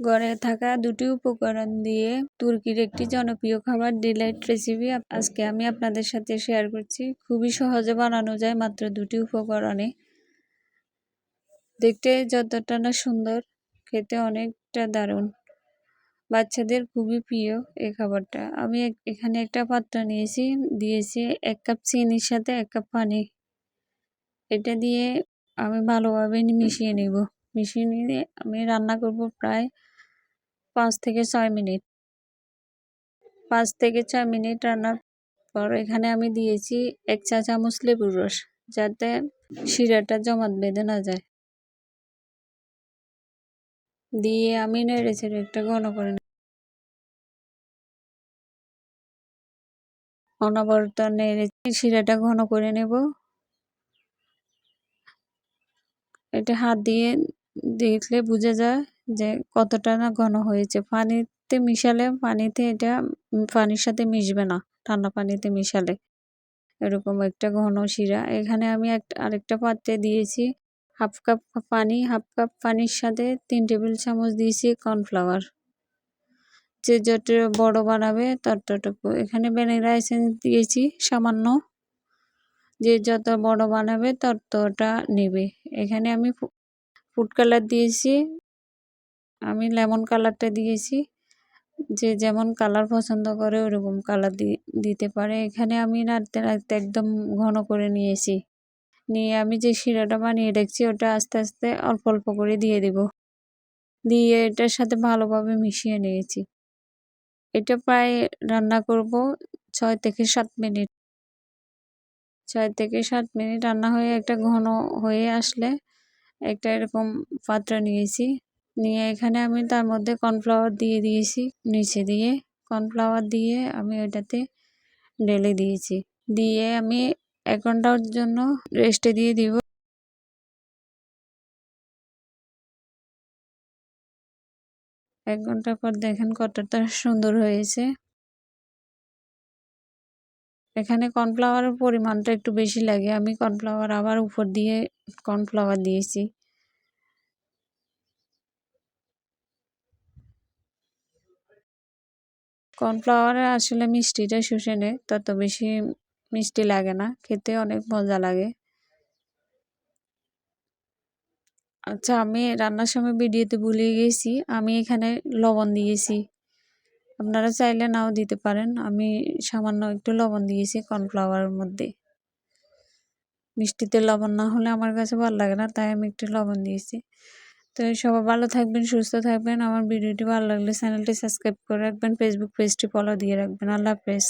ঘরে থাকা দুটি উপকরণ দিয়ে তুর্কির একটি জনপ্রিয় খাবার ডিলাইট রেসিপি আজকে আমি আপনাদের সাথে শেয়ার করছি। খুবই সহজে বানানো যায় মাত্র দুটি উপকরণে। দেখতে যতটা না সুন্দর, খেতে অনেকটা দারুণ। বাচ্চাদের খুবই প্রিয় এই খাবারটা। আমি এখানে একটা পাত্র নিয়েছি, দিয়েছি এক কাপ চিনির সাথে এক কাপ পানি। এটা দিয়ে আমি ভালোভাবে মিশিয়ে নেব। মিশিয়ে আমি রান্না করব প্রায় পাঁচ থেকে ছয় মিনিট। পাঁচ থেকে ছয় মিনিট রান্নার পর এখানে আমি দিয়েছি এক চা চামচ লেবুর রস, যাতে শিরাটা জমাট বেঁধে না যায়। দিয়ে আমি নেড়ে ছেড়ে একটা ঘন করে অনবরত নেড়ে শিরাটা ঘন করে নেব। এটা হাত দিয়ে দেখলে বোঝা যায় যে কতটা না ঘন হয়েছে। পানিতে মিশালে পানিতে এটা পানির সাথে মিশবে না, ঠান্ডা পানিতে মিশালে। এরকম একটা ঘন শিরা। এখানে আমি একটা আরেকটা পাত্রে দিয়েছি হাফ কাপ পানি, হাফ কাপ পানির সাথে তিন টেবিল চামচ দিয়েছি কর্নফ্লাওয়ার। যে যত বড় বানাবে ততটুকু। এখানে ভ্যানিলা এসেন্স দিয়েছি সামান্য। যে যত বড় বানাবে ততটা নেবে। এখানে আমি ফুড কালার দিয়েছি। আমি লেমন কালারটা দিয়েছি। যে যেমন কালার পছন্দ করে ওরকম কালার দিতে পারে। এখানে আমি নাড়তে নাড়তে একদম ঘন করে নিয়েছি। নিয়ে আমি যে শিরাটা বানিয়ে রেখেছি, ওটা আস্তে আস্তে অল্প অল্প করে দিয়ে দেব। দিয়ে এটার সাথে ভালোভাবে মিশিয়ে নিয়েছি। এটা প্রায় রান্না করব ছয় থেকে সাত মিনিট। ছয় থেকে সাত মিনিট রান্না হয়ে একটা ঘন হয়ে আসলে একটা এরকম পাত্র নিয়েছি। নিয়ে এখানে আমি তার মধ্যে কর্নফ্লাওয়ার দিয়ে দিয়েছি। নিচে দিয়ে কর্নফ্লাওয়ার দিয়ে আমি ওটাতে ঢেলে দিয়েছি। দিয়ে আমি এক ঘণ্টার জন্য রেস্টে দিয়ে দিব। এক ঘণ্টা পর দেখেন কতটা সুন্দর হয়েছে। এখানে কর্নফ্লাওয়ারের পরিমাণটা একটু বেশি লাগে। আমি কর্নফ্লাওয়ার আবার উপর দিয়ে কর্নফ্লাওয়ার দিয়েছি। কর্নফ্লাওয়ারে আসলে মিষ্টিটা শুষে নেয় তত বেশি মিষ্টি লাগে না, খেতে অনেক মজা লাগে। আচ্ছা আমি রান্নার সময় ভিডিওতে ভুলে গেছি, আমি এখানে লবণ দিয়েছি। আপনারা চাইলে নাও দিতে পারেন। আমি সামান্য একটু লবণ দিয়েছি কর্নফ্লাওয়ারের মধ্যে। মিষ্টিতে লবণ না হলে আমার কাছে ভালো লাগে না, তাই আমি একটু লবণ দিয়েছি। তো সবাই ভালো থাকবেন, সুস্থ থাকবেন। আমার ভিডিওটি ভালো লাগলে চ্যানেলটি সাবস্ক্রাইব করে রাখবেন ফেসবুক পেজটি ফলো দিয়ে রাখবেন। আল্লাহ হাফেজ।